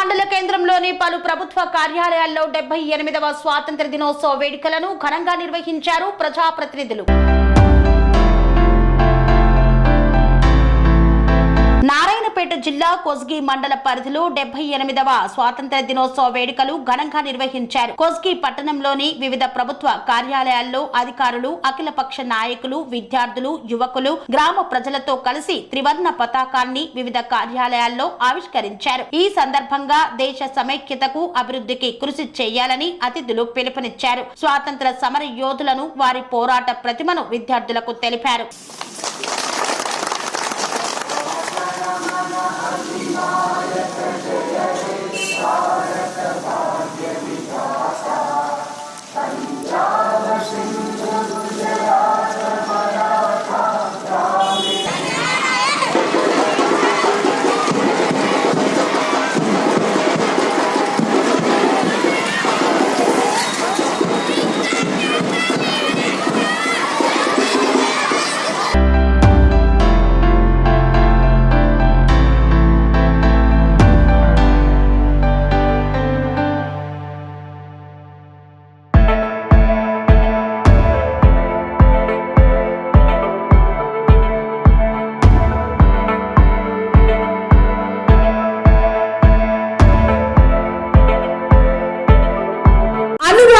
మండల కేంద్రంలోని పలు ప్రభుత్వ కార్యాలయాల్లో డెబ్బై ఎనిమిదవ స్వాతంత్ర దినోత్సవ వేడుకలను ఘనంగా నిర్వహించారు ప్రజాప్రతినిధులు. జిల్లా కొస్గి మండల పరిధిలో డెబ్బై ఎనిమిదవ స్వాతంత్ర దినోత్సవ వేడుకలు ఘనంగా నిర్వహించారు. కొస్గి పట్టణంలోని వివిధ ప్రభుత్వ కార్యాలయాల్లో అధికారులు అఖిలపక్ష నాయకులు విద్యార్థులు యువకులు గ్రామ ప్రజలతో కలిసి త్రివర్ణ పతాకాన్ని వివిధ కార్యాలయాల్లో ఆవిష్కరించారు. ఈ సందర్భంగా దేశ సమైక్యతకు అభివృద్ధికి కృషి చేయాలని అతిథులు పిలుపునిచ్చారు. స్వాతంత్ర సమర యోధులను వారి పోరాట ప్రతిమను విద్యార్థులకు తెలిపారు.